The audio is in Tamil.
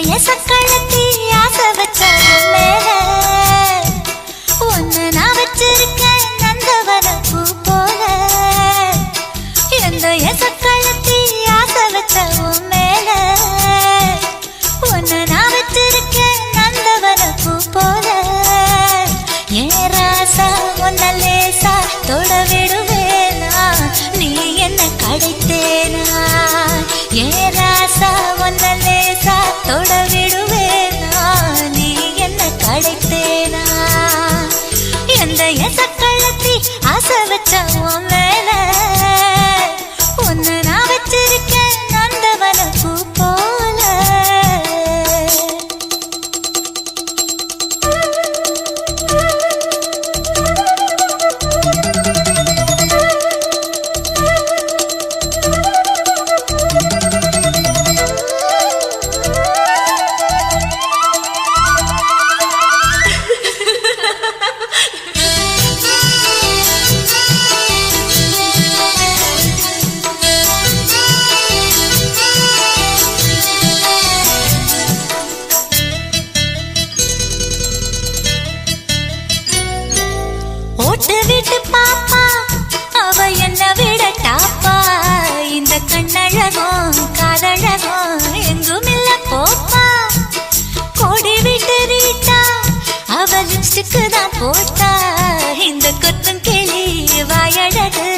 belleza que தொட்டா தொட விடுவேனா நீ என்ன கடைத்தேனா? எந்த எசக்களத்தி ஆசை வச்ச மேல அழகா எங்கும் இல்ல போப்பா கோடி விட்டு ரீட்டா அவ லிப்ஸ்டிக்கு தான் போட்டா இந்த கொத்தும் கிளி வாயழகு